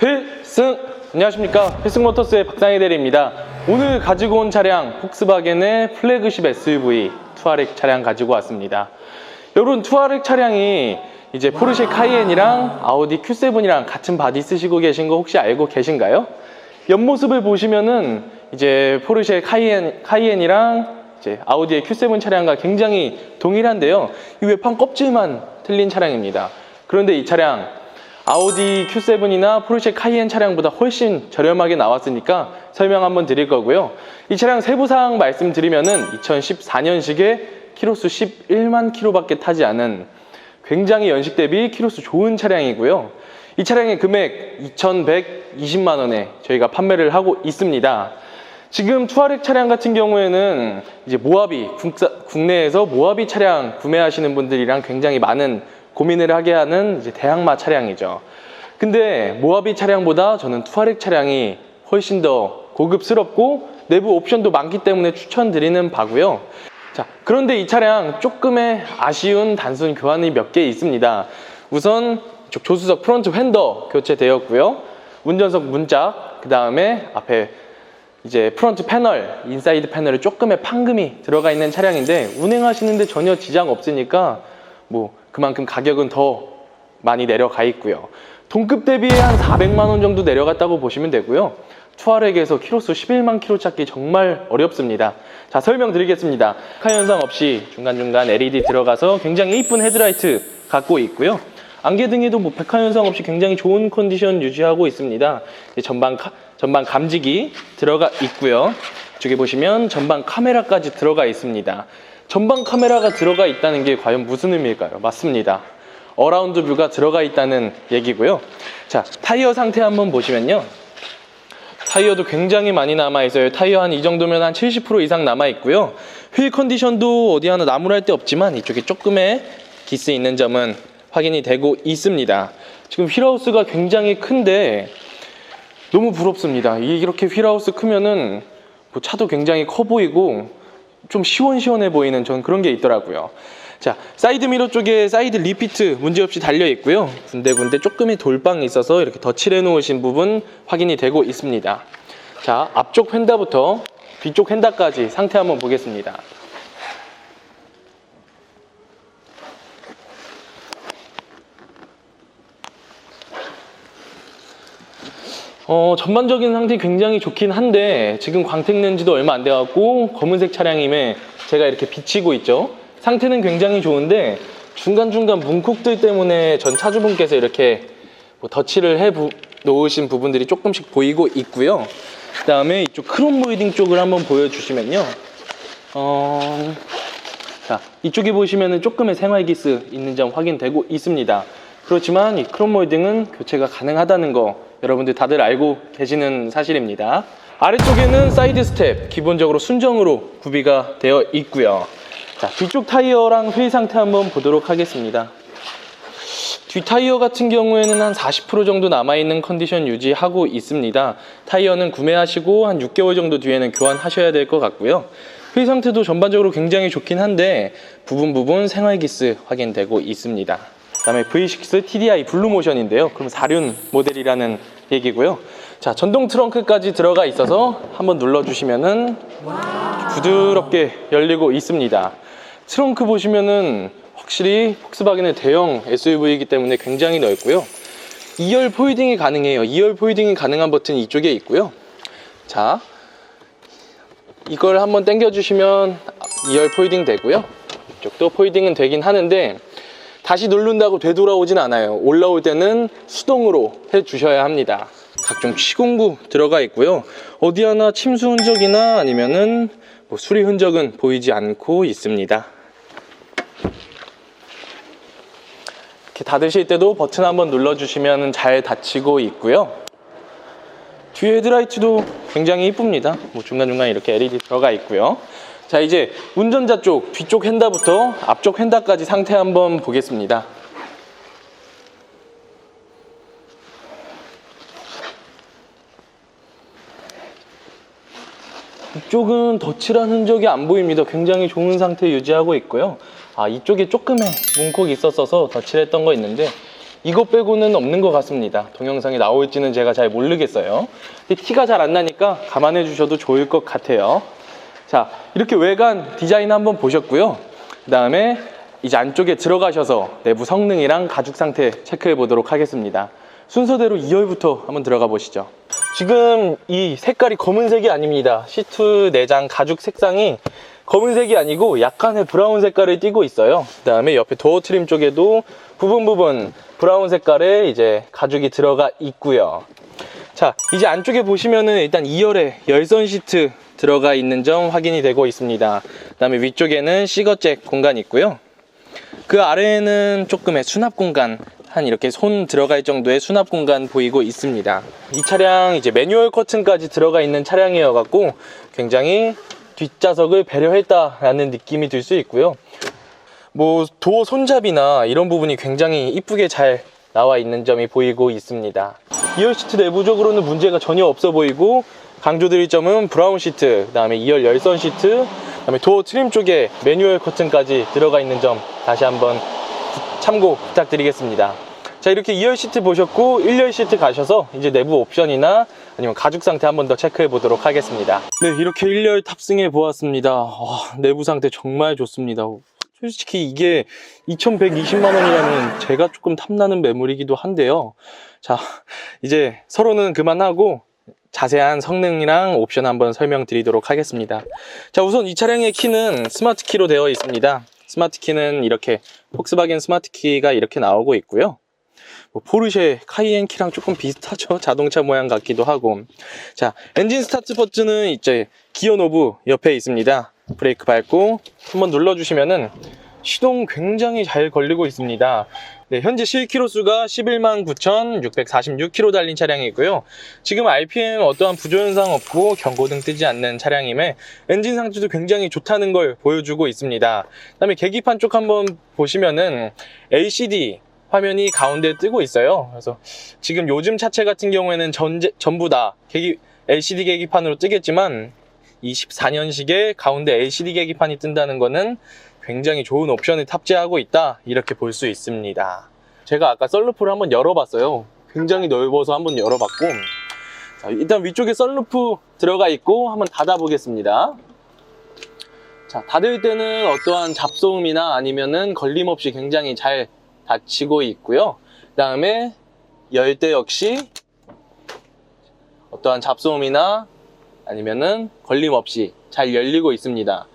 필승! 안녕하십니까. 필승모터스의 박상희 대리입니다. 오늘 가지고 온 차량, 폭스바겐의 플래그십 SUV 투아렉 차량 가지고 왔습니다. 여러분, 투아렉 차량이 이제 포르쉐 카이엔이랑 아우디 Q7이랑 같은 바디 쓰시고 계신 거 혹시 알고 계신가요? 옆모습을 보시면은 이제 포르쉐 카이엔, 카이엔이랑 이제 아우디의 Q7 차량과 굉장히 동일한데요. 이 외판 껍질만 틀린 차량입니다. 그런데 이 차량 아우디 Q7이나 포르쉐 카이엔 차량보다 훨씬 저렴하게 나왔으니까 설명 한번 드릴 거고요. 이 차량 세부 사항 말씀드리면은 2014년식에 키로수 11만 킬로밖에 타지 않은 굉장히 연식 대비 키로수 좋은 차량이고요. 이 차량의 금액 2,120만 원에 저희가 판매를 하고 있습니다. 지금 투아렉 차량 같은 경우에는 이제 모하비 국내에서 모하비 차량 구매하시는 분들이랑 굉장히 많은 고민을 하게 하는 이제 대항마 차량이죠. 근데 모하비 차량보다 저는 투아렉 차량이 훨씬 더 고급스럽고 내부 옵션도 많기 때문에 추천드리는 바고요. 자, 그런데 이 차량 조금의 아쉬운 단순 교환이 몇 개 있습니다. 우선 조수석 프론트 휀더 교체되었고요. 운전석 문짝, 그 다음에 앞에 이제 프론트 패널, 인사이드 패널에 조금의 판금이 들어가 있는 차량인데 운행하시는데 전혀 지장 없으니까 뭐 그만큼 가격은 더 많이 내려가 있고요. 동급 대비에 한 400만 원 정도 내려갔다고 보시면 되고요. 투아렉에서 키로수 11만 킬로 찾기 정말 어렵습니다. 자, 설명드리겠습니다. 카 현상 없이 중간중간 LED 들어가서 굉장히 이쁜 헤드라이트 갖고 있고요. 안개 등에도 뭐 백화 현상 없이 굉장히 좋은 컨디션 유지하고 있습니다. 전방 카- 전방 감지기 들어가 있고요. 이쪽에 보시면 전방 카메라까지 들어가 있습니다. 전방 카메라가 들어가 있다는 게 과연 무슨 의미일까요? 맞습니다. 어라운드 뷰가 들어가 있다는 얘기고요. 자, 타이어 상태 한번 보시면요. 타이어도 굉장히 많이 남아 있어요. 타이어 한 이 정도면 한 70% 이상 남아 있고요. 휠 컨디션도 어디 하나 나무랄 데 없지만 이쪽에 조금의 기스 있는 점은 확인이 되고 있습니다. 지금 휠하우스가 굉장히 큰데 너무 부럽습니다. 이렇게 휠하우스 크면은 뭐 차도 굉장히 커 보이고 좀 시원시원해 보이는 전 그런 게 있더라고요. 자, 사이드 미러 쪽에 사이드 리피트 문제없이 달려 있고요. 군데군데 조금의 돌방이 있어서 이렇게 덧칠해 놓으신 부분 확인이 되고 있습니다. 자, 앞쪽 휀다부터 뒤쪽 휀다까지 상태 한번 보겠습니다. 어, 전반적인 상태 굉장히 좋긴 한데 지금 광택 낸 지도 얼마 안 돼갖고 검은색 차량임에 제가 이렇게 비치고 있죠. 상태는 굉장히 좋은데 중간중간 문콕들 때문에 전 차주분께서 이렇게 뭐 덧칠을 해 부- 놓으신 부분들이 조금씩 보이고 있고요. 그 다음에 이쪽 크롬 보이딩 쪽을 한번 보여주시면요. 어, 자, 이쪽에 보시면은 조금의 생활기스 있는 점 확인되고 있습니다. 그렇지만 이 크롬 몰딩은 교체가 가능하다는 거 여러분들 다들 알고 계시는 사실입니다. 아래쪽에는 사이드 스텝 기본적으로 순정으로 구비가 되어 있고요. 자, 뒤쪽 타이어랑 휠 상태 한번 보도록 하겠습니다. 뒤 타이어 같은 경우에는 한 40% 정도 남아있는 컨디션 유지하고 있습니다. 타이어는 구매하시고 한 6개월 정도 뒤에는 교환하셔야 될 것 같고요. 휠 상태도 전반적으로 굉장히 좋긴 한데 부분 부분 생활기스 확인되고 있습니다. 그다음에 V6 TDI 블루모션인데요. 그럼 4륜 모델이라는 얘기고요. 자, 전동 트렁크까지 들어가 있어서 한번 눌러 주시면은 부드럽게 열리고 있습니다. 트렁크 보시면은 확실히 폭스바겐의 대형 SUV이기 때문에 굉장히 넓고요. 2열 포이딩이 가능해요. 2열 포이딩이 가능한 버튼이 이쪽에 있고요. 자, 이걸 한번 당겨주시면 2열 포이딩 되고요. 이쪽도 포이딩은 되긴 하는데 다시 누른다고 되돌아오진 않아요. 올라올 때는 수동으로 해주셔야 합니다. 각종 시공구 들어가 있고요. 어디 하나 침수 흔적이나 아니면은 뭐 수리 흔적은 보이지 않고 있습니다. 이렇게 닫으실 때도 버튼 한번 눌러주시면 잘 닫히고 있고요. 뒤에 헤드라이트도 굉장히 이쁩니다. 뭐 중간중간 이렇게 LED 들어가 있고요. 자, 이제 운전자 쪽, 뒤쪽 휀다부터 앞쪽 휀다까지 상태 한번 보겠습니다. 이쪽은 덧칠한 흔적이 안 보입니다. 굉장히 좋은 상태 유지하고 있고요. 아, 이쪽에 조금의 문콕이 있었어서 덧칠했던 거 있는데 이거 빼고는 없는 것 같습니다. 동영상에 나올지는 제가 잘 모르겠어요. 근데 티가 잘 안 나니까 감안해 주셔도 좋을 것 같아요. 자, 이렇게 외관 디자인 한번 보셨고요. 그 다음에 이제 안쪽에 들어가셔서 내부 성능이랑 가죽 상태 체크해 보도록 하겠습니다. 순서대로 2열부터 한번 들어가 보시죠. 지금 이 색깔이 검은색이 아닙니다. 시트 내장 가죽 색상이 검은색이 아니고 약간의 브라운 색깔을 띠고 있어요. 그 다음에 옆에 도어 트림 쪽에도 부분 부분 브라운 색깔의 이제 가죽이 들어가 있고요. 자, 이제 안쪽에 보시면은 일단 2열에 열선 시트 들어가 있는 점 확인이 되고 있습니다. 그 다음에 위쪽에는 시거잭 공간이 있고요. 그 아래에는 조금의 수납 공간, 한 이렇게 손 들어갈 정도의 수납 공간 보이고 있습니다. 이 차량 이제 매뉴얼 커튼까지 들어가 있는 차량이어 갖고 굉장히 뒷좌석을 배려했다라는 느낌이 들 수 있고요. 뭐 도어 손잡이나 이런 부분이 굉장히 이쁘게 잘 나와 있는 점이 보이고 있습니다. 2열 시트 내부적으로는 문제가 전혀 없어 보이고 강조드릴 점은 브라운 시트, 그 다음에 2열 열선 시트, 그 다음에 도어 트림 쪽에 매뉴얼 커튼까지 들어가 있는 점 다시 한번 참고 부탁드리겠습니다. 자 이렇게 2열 시트 보셨고 1열 시트 가셔서 이제 내부 옵션이나 아니면 가죽 상태 한 번 더 체크해 보도록 하겠습니다. 네 이렇게 1열 탑승해 보았습니다. 와, 내부 상태 정말 좋습니다. 솔직히 이게 2,120만 원이라는 제가 조금 탐나는 매물이기도 한데요. 자 이제 서로는 그만하고 자세한 성능이랑 옵션 한번 설명드리도록 하겠습니다. 자 우선 이 차량의 키는 스마트 키로 되어 있습니다. 스마트 키는 이렇게 폭스바겐 스마트 키가 이렇게 나오고 있고요. 뭐 포르쉐 카이엔 키랑 조금 비슷하죠. 자동차 모양 같기도 하고. 자, 엔진 스타트 버튼은 이제 기어 노브 옆에 있습니다. 브레이크 밟고 한번 눌러주시면은 시동 굉장히 잘 걸리고 있습니다. 네, 현재 실키로 수가 11만 9,646km 달린 차량이고요. 지금 RPM 어떠한 부조현상 없고 경고등 뜨지 않는 차량임에 엔진 상태도 굉장히 좋다는 걸 보여주고 있습니다. 그 다음에 계기판 쪽 한번 보시면은 LCD 화면이 가운데 뜨고 있어요. 그래서 지금 요즘 차체 같은 경우에는 전제, 전부 다 계기, LCD 계기판으로 뜨겠지만 24년식에 가운데 LCD 계기판이 뜬다는 거는 굉장히 좋은 옵션을 탑재하고 있다 이렇게 볼 수 있습니다. 제가 아까 썰루프를 한번 열어봤어요. 굉장히 넓어서 한번 열어봤고 자, 일단 위쪽에 썰루프 들어가 있고 한번 닫아보겠습니다. 자, 닫을 때는 어떠한 잡소음이나 아니면은 걸림없이 굉장히 잘 닫히고 있고요. 그 다음에 열 때 역시 어떠한 잡소음이나 아니면은 걸림없이 잘 열리고 있습니다.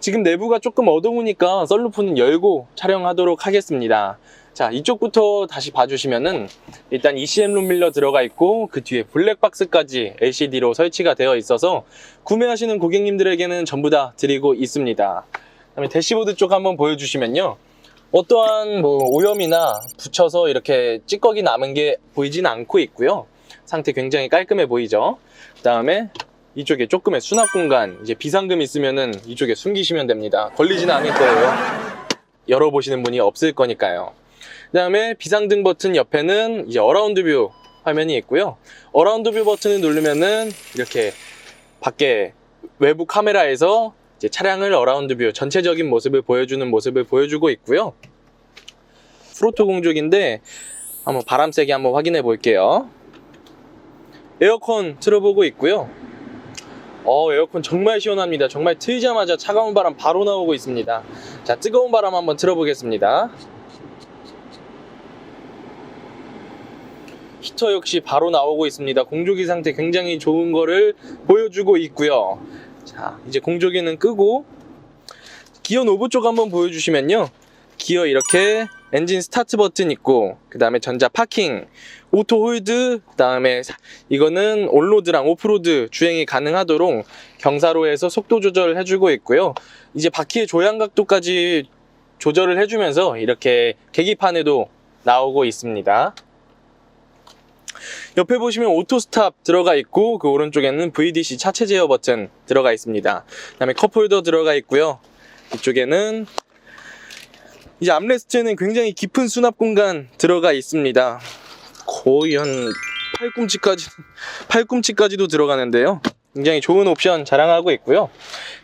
지금 내부가 조금 어두우니까 썰루프는 열고 촬영하도록 하겠습니다. 자, 이쪽부터 다시 봐주시면은 일단 ECM 룸밀러 들어가 있고 그 뒤에 블랙박스까지 LCD로 설치가 되어 있어서 구매하시는 고객님들에게는 전부 다 드리고 있습니다. 그다음에 대시보드 쪽 한번 보여주시면요. 어떠한 뭐 오염이나 붙여서 이렇게 찌꺼기 남은 게 보이지는 않고 있고요. 상태 굉장히 깔끔해 보이죠. 그 다음에 이쪽에 조금의 수납 공간, 이제 비상금 있으면은 이쪽에 숨기시면 됩니다. 걸리지는 않을 거예요. 열어보시는 분이 없을 거니까요. 그 다음에 비상등 버튼 옆에는 이제 어라운드 뷰 화면이 있고요. 어라운드 뷰 버튼을 누르면은 이렇게 밖에 외부 카메라에서 차량을 어라운드 뷰 전체적인 모습을 보여주는 모습을 보여주고 있고요. 프로토 공족인데 한번 바람 세게 한번 확인해 볼게요. 에어컨 틀어보고 있고요. 어, 에어컨 정말 시원합니다. 정말 틀자마자 차가운 바람 바로 나오고 있습니다. 자, 뜨거운 바람 한번 틀어보겠습니다. 히터 역시 바로 나오고 있습니다. 공조기 상태 굉장히 좋은 거를 보여주고 있고요. 자, 이제 공조기는 끄고 기어 노브 쪽 한번 보여주시면요. 기어 이렇게 엔진 스타트 버튼 있고 그 다음에 전자 파킹, 오토 홀드, 그 다음에 이거는 온로드랑 오프로드 주행이 가능하도록 경사로에서 속도 조절을 해주고 있고요. 이제 바퀴의 조향 각도까지 조절을 해주면서 이렇게 계기판에도 나오고 있습니다. 옆에 보시면 오토 스탑 들어가 있고 그 오른쪽에는 VDC 차체 제어 버튼 들어가 있습니다. 그 다음에 컵홀더 들어가 있고요. 이쪽에는 이제 암레스트에는 굉장히 깊은 수납 공간 들어가 있습니다. 거의 한 팔꿈치까지 팔꿈치까지도 들어가는데요. 굉장히 좋은 옵션 자랑하고 있고요.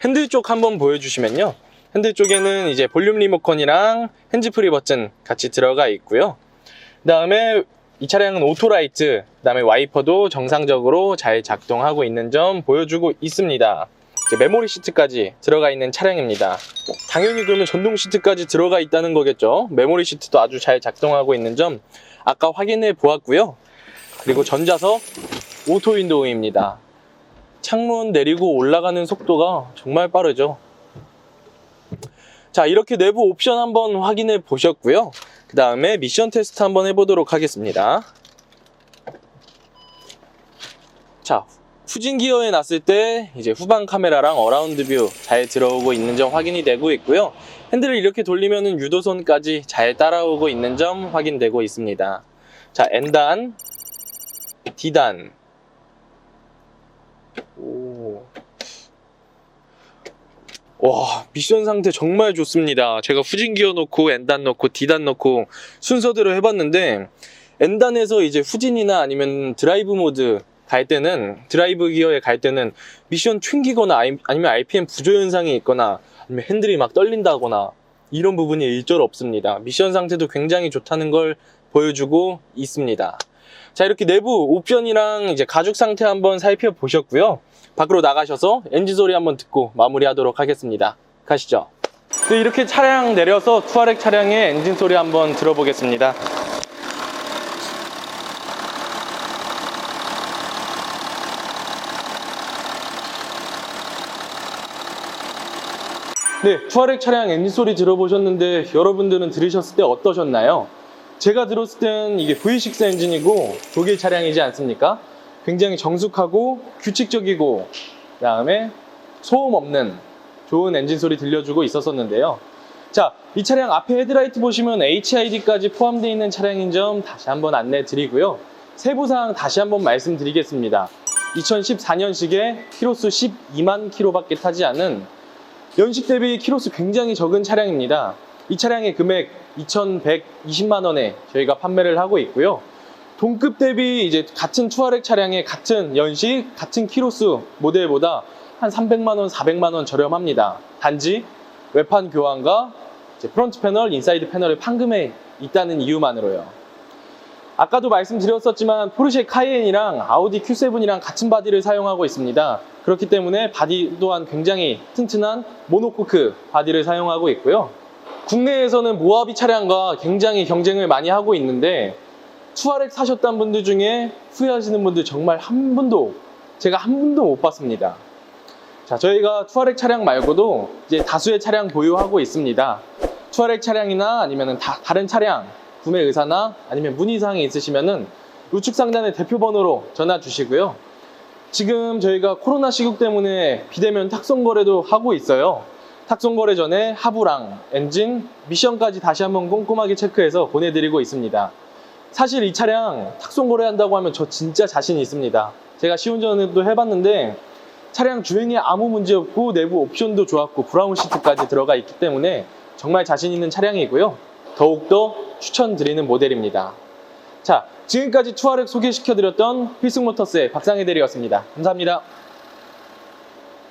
핸들 쪽 한번 보여주시면요. 핸들 쪽에는 이제 볼륨 리모컨이랑 핸즈프리 버튼 같이 들어가 있고요. 그 다음에 이 차량은 오토라이트, 그 다음에 와이퍼도 정상적으로 잘 작동하고 있는 점 보여주고 있습니다. 메모리 시트까지 들어가 있는 차량입니다. 당연히 그러면 전동 시트까지 들어가 있다는 거겠죠. 메모리 시트도 아주 잘 작동하고 있는 점 아까 확인해 보았고요. 그리고 전자석 오토 윈도우입니다. 창문 내리고 올라가는 속도가 정말 빠르죠. 자, 이렇게 내부 옵션 한번 확인해 보셨고요. 그 다음에 미션 테스트 한번 해보도록 하겠습니다. 자, 후진 기어에 놨을 때 이제 후방 카메라랑 어라운드 뷰 잘 들어오고 있는 점 확인이 되고 있고요. 핸들을 이렇게 돌리면은 유도선까지 잘 따라오고 있는 점 확인되고 있습니다. 자, N단, D단. 오. 와, 미션 상태 정말 좋습니다. 제가 후진 기어 놓고 N단 넣고 D단 넣고 순서대로 해봤는데 N단에서 이제 후진이나 아니면 드라이브 모드 갈 때는 드라이브 기어에 갈 때는 미션 튕기거나 아니- 아니면 RPM 부조 현상이 있거나 아니면 핸들이 막 떨린다거나 이런 부분이 일절 없습니다. 미션 상태도 굉장히 좋다는 걸 보여주고 있습니다. 자 이렇게 내부 옵션이랑 이제 가죽 상태 한번 살펴보셨고요. 밖으로 나가셔서 엔진 소리 한번 듣고 마무리하도록 하겠습니다. 가시죠. 네, 이렇게 차량 내려서 투아렉 차량의 엔진 소리 한번 들어보겠습니다. 네, 투아렉 차량 엔진 소리 들어보셨는데 여러분들은 들으셨을 때 어떠셨나요? 제가 들었을 땐 이게 V6 엔진이고 독일 차량이지 않습니까? 굉장히 정숙하고 규칙적이고 그다음에 소음 없는 좋은 엔진 소리 들려주고 있었었는데요. 자, 이 차량 앞에 헤드라이트 보시면 HID까지 포함되어 있는 차량인 점 다시 한번 안내 드리고요. 세부사항 다시 한번 말씀드리겠습니다. 2014년식에 키로수 12만 킬로밖에 타지 않은 연식 대비 키로수 굉장히 적은 차량입니다. 이 차량의 금액 2,120만 원에 저희가 판매를 하고 있고요. 동급 대비 이제 같은 투아렉 차량의 같은 연식, 같은 키로수 모델보다 한 300만 원, 400만 원 저렴합니다. 단지 외판 교환과 프론트 패널, 인사이드 패널의 판금에 있다는 이유만으로요. 아까도 말씀드렸었지만 포르쉐 카이엔이랑 아우디 Q7이랑 같은 바디를 사용하고 있습니다. 그렇기 때문에 바디 또한 굉장히 튼튼한 모노코크 바디를 사용하고 있고요. 국내에서는 모하비 차량과 굉장히 경쟁을 많이 하고 있는데 투아렉 사셨던 분들 중에 후회하시는 분들 정말 한 분도 제가 한 분도 못 봤습니다. 자, 저희가 투아렉 차량 말고도 이제 다수의 차량 보유하고 있습니다. 투아렉 차량이나 아니면 다, 다른 차량 구매 의사나 아니면 문의 사항이 있으시면은 우측 상단의 대표 번호로 전화 주시고요. 지금 저희가 코로나 시국 때문에 비대면 탁송 거래도 하고 있어요. 탁송 거래 전에 하부랑 엔진, 미션까지 다시 한번 꼼꼼하게 체크해서 보내드리고 있습니다. 사실 이 차량 탁송 거래한다고 하면 저 진짜 자신 있습니다. 제가 시운전도 해봤는데 차량 주행에 아무 문제 없고 내부 옵션도 좋았고 브라운 시트까지 들어가 있기 때문에 정말 자신 있는 차량이고요. 더욱더 추천드리는 모델입니다. 자, 지금까지 투아렉 소개시켜드렸던 필승모터스의 박상희 대리였습니다. 감사합니다.